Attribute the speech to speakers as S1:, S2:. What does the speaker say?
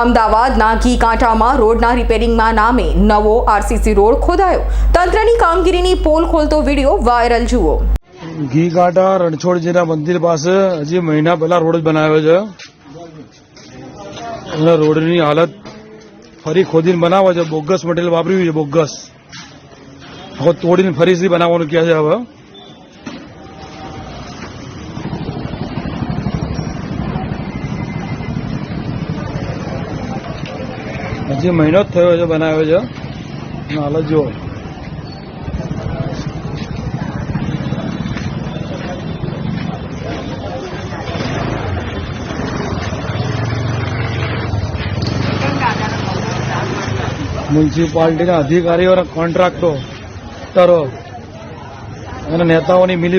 S1: અમદાવાદના ઘી કાંઠામાં રોડના રિપેરિંગમાં નામે નવો આરસીસી રોડ ખોદાયો. તંત્રની કામગીરીની પોલ ખોલતો વીડિયો વાયરલ જુઓ.
S2: ઘી કાંઠા રણછોડજીના મંદિર પાસે હજી મહિના પહેલા રોડ જ બનાવ્યો છે. અને રોડની હાલત ફરી ખોદીને બનાવે છે. બોગસ મટીરિયલ વાપર્યું છે, બોગસ. તોડીને ફરીથી બનાવવાનું કહે છે હવે. હજી મહિનો જ થયો છે બનાવ્યો છે. હાલ જુઓ. મ્યુનિસિપાલિટીના અધિકારીઓ અને કોન્ટ્રાક્ટરો અને નેતાઓની મિલી